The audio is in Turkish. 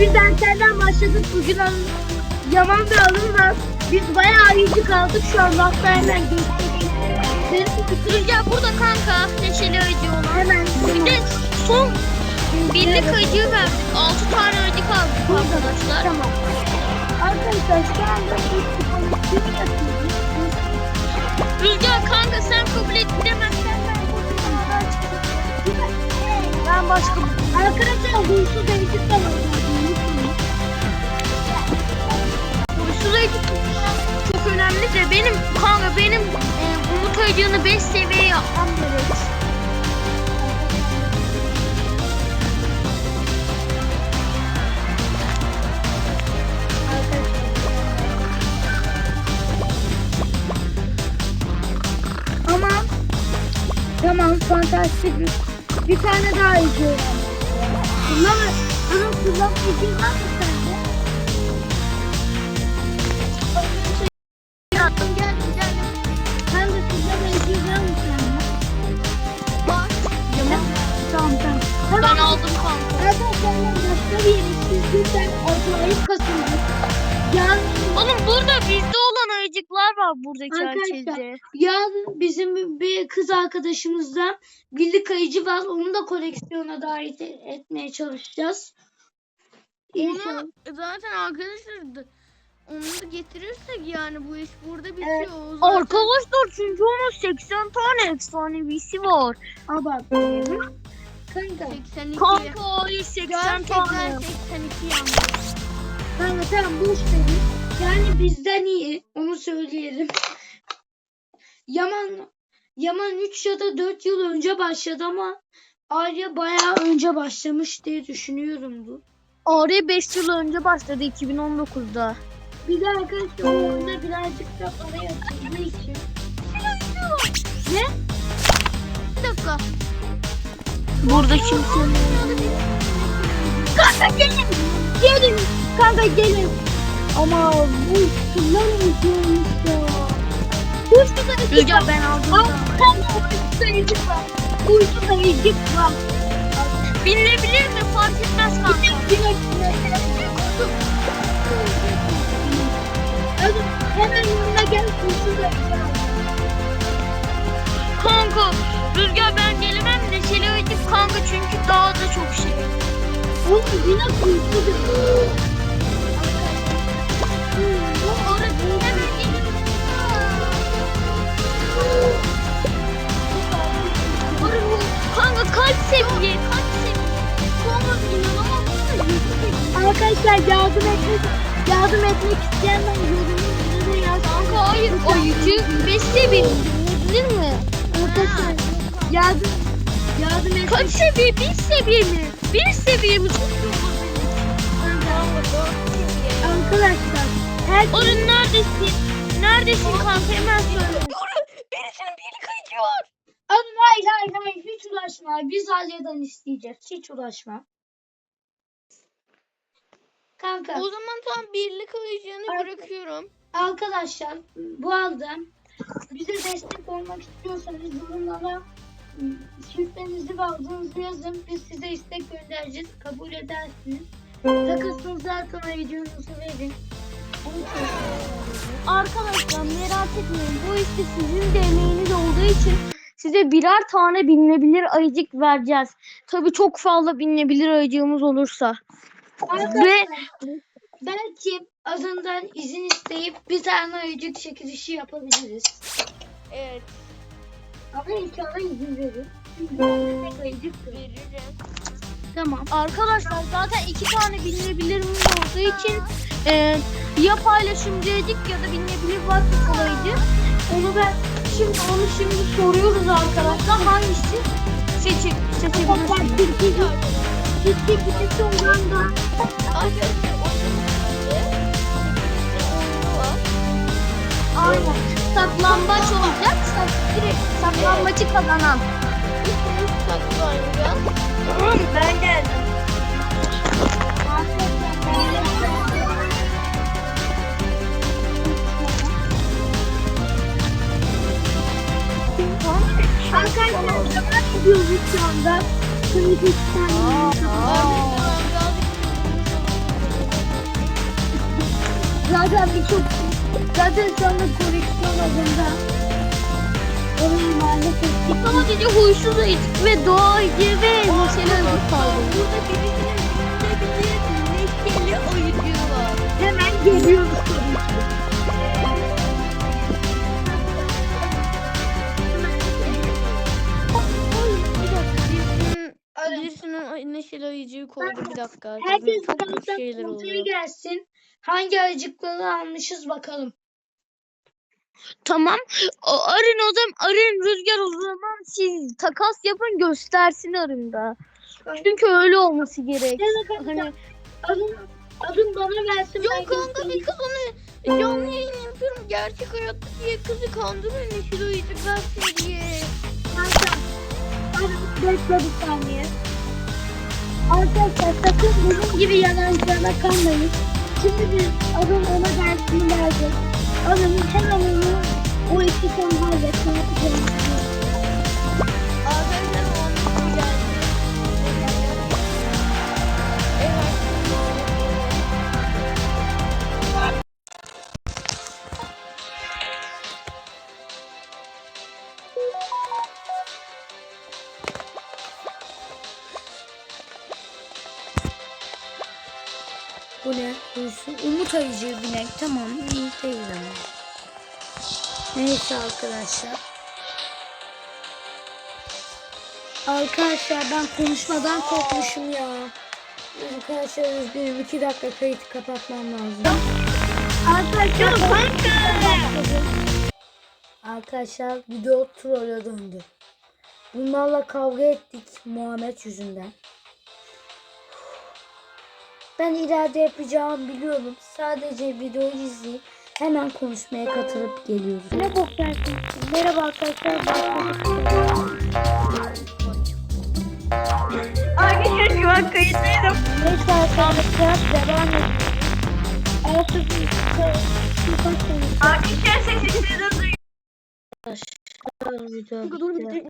Biz erkenden başladık bugün. Yaman ve alın var. Biz bayağı ayıcı kaldık şu an. Hatta hemen göstereyim. Rüzgar burada kanka. Neşeli olan. Hemen Bir de son birlik ayıcı verdik. 6 tane ayıcı kaldı arkadaşlar. Tamam. Arkadaşlar şu anda. Rüzgar kanka sen kabul edemezsen. Ben başka Arkadaşlar huysuz eğitim de var. Huysuz ayıcı çok önemli de benim kanka benim e, umut ayıcığını 5 seviyeye yapmam gerek. Ama tamam fantastik bir, tane daha izliyorum. Kullan, bunun kullanmayıcı var mı sende? Acayip. Yani Oğlum burada bizde olan ayıcıklar var buradaki Arkadaşlar, herkeste. yarın bizim bir kız arkadaşımızdan birlik ayıcı var. Onu da koleksiyona dahil etmeye çalışacağız. İnşallah. Onu zaten arkadaşlar da onu da getirirsek yani bu iş burada bitiyor. Evet. O zaten- Arkadaşlar çünkü onun 80 tane efsanevisi var. Abartmayalım. Kanka. 82. Kanka hayır 80 tane. 82 yanlış. Kanka tamam boş verin. Yani bizden iyi. Onu söyleyelim. Yaman Yaman 3 ya da 4 yıl önce başladı ama Arya bayağı önce başlamış diye düşünüyorum bu. Araya 5 yıl önce başladı 2019'da. Bir de arkadaşlar orada birazcık da para yatırdığı için. Ne? Bir dakika. Burada kimse Kanka gelin. Gelin. Kanka gelin. Ama bu kullanmayacağım ya. Uçtu da Rüzgar ben aldım. Al kanka uçtu da ezik var. Uçtu da ezik var. Binilebilir mi? Fark etmez kanka. Yine Hadi hemen yanına gel. Uçtu da var. Kanka Rüzgar ben gelemem neşeli ödüm kanka çünkü daha da çok şey. Oğlum yine. Bu arada hemen gelirim. Kanka kalp seviye, kalp seviye. İnanamazsın. Arkadaşlar yardım etmek yardım etmek isteyen ben yorumunu da yaz. Kanka hayır o yükü 5 seviye. Bilir mi? Arkadaşlar yardım yardım et. Kaç seviye? 1 seviye mi? 1 seviye mi? Çok. Arkadaşlar her Orun neredesin? Neredesin kanka hemen söyle. Birisinin birlik ayıcı var. Oğlum hayır hayır hayır hiç uğraşma. Biz Alya'dan isteyeceğiz. Hiç uğraşma. Kanka O zaman tam birlik ayıcığını Ar- bırakıyorum. arkadaşlar bu arada bize destek olmak istiyorsanız yorumlara şifrenizi ve adınızı yazın. Biz size istek göndereceğiz. Kabul edersiniz. Takısınızı atın ayıcığınızı verin. Arkadaşlar merak etmeyin. Bu işte sizin de emeğiniz olduğu için size birer tane binilebilir ayıcık vereceğiz. Tabii çok fazla binilebilir ayıcığımız olursa. Arkadaşlar belki azından izin isteyip bir tane ayıcık çekilişi yapabiliriz. Evet Ama inşallah izin veririm. Tamam. Arkadaşlar zaten iki tane binilebilirimiz olduğu için e, ya paylaşımcıydık ya da binilebilir WhatsApp olaydı. Onu ben şimdi onu şimdi soruyoruz arkadaşlar hangisi seçip seçebilirsiniz. Gidip olan da Aynen. Saklambaç olacak. Sak, direkt saklambaçı kazanan. Ben geldim. Arkadaşlar yapıyoruz şu anda? Kırgızistan. Aa. Zaten birçok zaten şu anda koleksiyon Sadece huysuz ve ve neşeli ayıcık kaldı. Burada birisinin üstünde bir neşeli oyuncu var. hemen geliyoruz tabii ki. Bir dakika birisinin, neşeli ayıcığı koydu bir dakika. Herkes Çok şeyler oluyor. gelsin. Hangi ayıcıkları almışız bakalım. Tamam. Arın o zaman arın rüzgar o zaman siz takas yapın göstersin arında. Çünkü öyle olması gerek. Bakalım. Hani Adın, adın bana versin. Yok kanka bir kız onu canlı yayın yapıyorum. Gerçek hayatta diye kızı kandırıyor neşeli oyuncu versin diye. Kanka, Bekle bir saniye. Arkadaşlar sakın benim gibi yalancılara kanmayın. Şimdi biz adın ona dersini verdik. Adamın hemen onu o iki son halletsin. Arkadaşlar Bu ne? Uyusun. Umut ayıcı binek. Tamam iyi değil ama. Neyse arkadaşlar. Arkadaşlar ben konuşmadan korkmuşum ya. Arkadaşlar üzgünüm. iki dakika kayıt kapatmam lazım. Arkadaşlar Arkadaşlar video troll'e döndü. Bunlarla kavga ettik Muhammed yüzünden. Ben ileride yapacağımı biliyorum. Sadece videoyu izleyip hemen konuşmaya katılıp geliyoruz. Ne bok dersin? Merhaba arkadaşlar. Arkadaşlar şu an kayıttaydım. Neyse arkadaşlar devam edelim. Arkadaşlar sesinizi duyuyorum. video dur bitti.